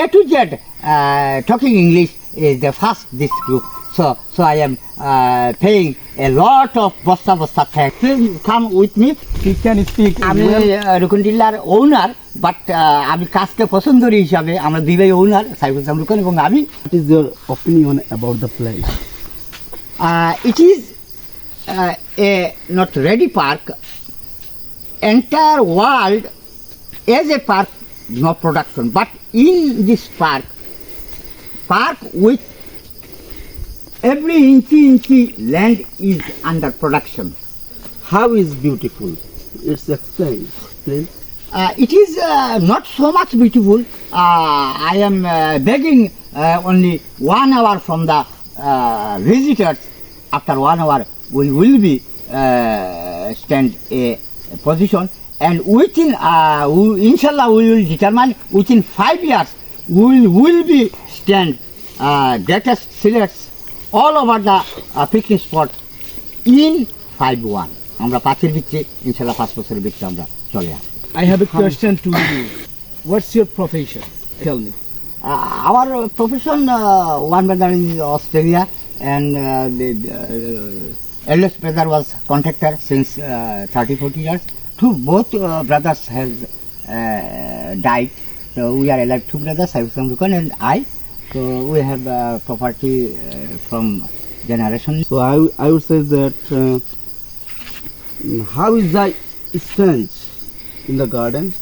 A to Z talking English is the first this group. So so I am uh, paying a lot of bosta bosta thanks. Please come with me. He can speak. আমি রুকনডিল্লার ওনার but আমি কাজকে পছন্দরী হিসাবে আমরা দুই ভাই ওনার সাইফুল ইসলাম রুকন এবং আমি what is your opinion about the place it is a not ready park entire world as a park no production. But in this park, park with every inchy inchy land is under production. How is beautiful? It's explain, please. Uh, it is uh, not so much beautiful. Uh, I am uh, begging uh, only one hour from the uh, visitors. After one hour, we will be stand a position and within uh, we, inshallah we will determine within five years we will, will be stand uh, greatest fillets all over the uh, picnic spot in five one আমরা পাঁচের বিচ্ছে ইনশাল্লাহ পাঁচ বছরের বিচ্ছে আমরা চলে আসি I have a question to you what's your profession tell me our profession one brother is Australia and eldest brother was contractor since thirty forty years two, both uh, brothers has uh, died. So we are alive, two brothers, Saibusam Dukan and I. So we have uh, property uh, from generation. So I, I would say that uh, how is the strength in the garden?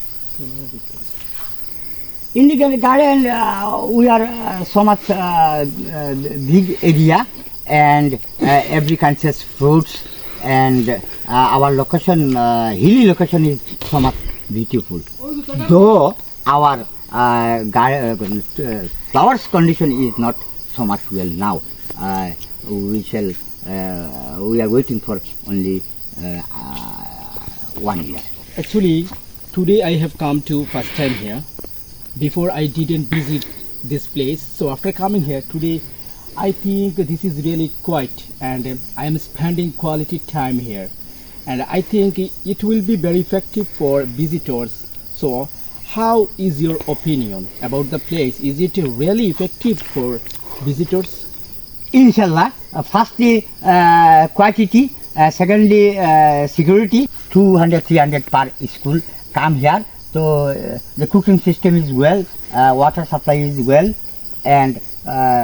In the garden, uh, we are uh, so much uh, uh, big area and uh, every kind of fruits and uh, our location, uh, hilly location is so much beautiful. Though our uh, uh, flowers condition is not so much well now. Uh, we shall, uh, we are waiting for only uh, uh, one year. Actually, today I have come to first time here. Before I didn't visit this place, so after coming here today I think this is really quiet and um, I am spending quality time here and I think it will be very effective for visitors. So how is your opinion about the place? Is it really effective for visitors? Inshallah, uh, firstly uh, quantity, uh, secondly uh, security, 200, 300 per school come here. So uh, the cooking system is well, uh, water supply is well and uh,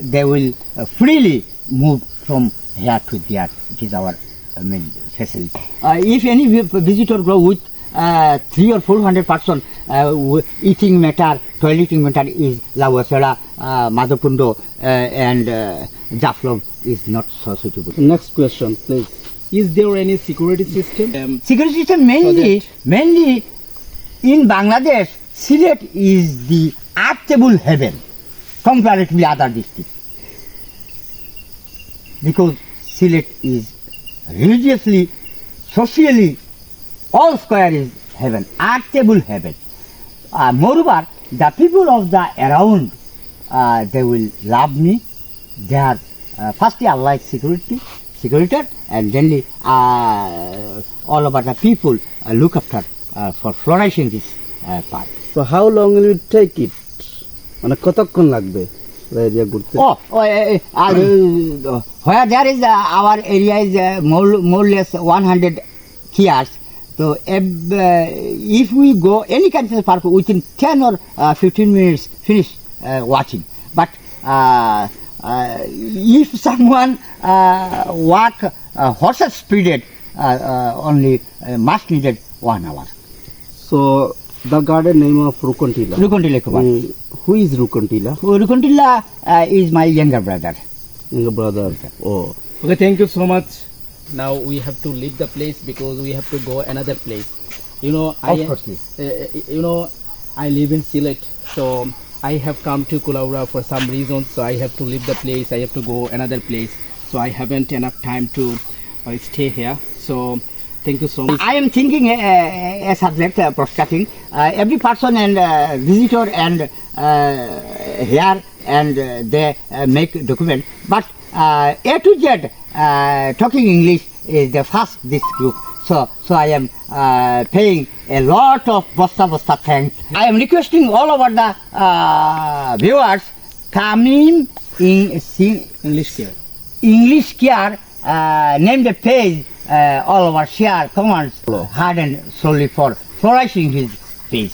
they will freely move from here to there. It is our I main facility. if any visitor go with uh, three or four hundred person uh, eating matter, toileting matter is Lavasera, uh, Madhupundo, uh, and uh, Jaflom is not so suitable. Next question, please. Is there any security system? Um, security system mainly, mainly in Bangladesh, Silet is the actable heaven. comparatively other districts. Because Silet is religiously, socially, all square is heaven, archable heaven. Uh, moreover, the people of the around, uh, they will love me. They are, uh, firstly, Allah security, security, and then uh, all about the people uh, look after uh, for flourishing this uh, part. So how long will it take it মানে কতক্ষণ লাগবে area ঘুরতে ও আর where there is our area is more or less one hundred theirs তো if we go any country park within ten or fifteen minutes finish watching but if someone walk horses speeded only must uh, needed one hour. So The garden name of Rukuntila. Rukuntila Kumar. Mm, who is Rukuntila? Oh, Rukuntila uh, is my younger brother. Younger brother. Oh. Okay, thank you so much. Now we have to leave the place because we have to go another place. You know, I uh, uh, you know, I live in Silet, so I have come to Kulaura for some reason. So I have to leave the place. I have to go another place. So I haven't enough time to uh, stay here. So Thank you so much. I am thinking a, a subject, uh, prostrating. Uh, every person and uh, visitor and uh, here and uh, they uh, make document. But uh, A to Z, uh, talking English is the first this group. So, so I am uh, paying a lot of bosta bosta thanks. I am requesting all over the uh, viewers come in, in English care. English care Uh, name the page, uh, all of our share, comments, hard and solely for flourishing his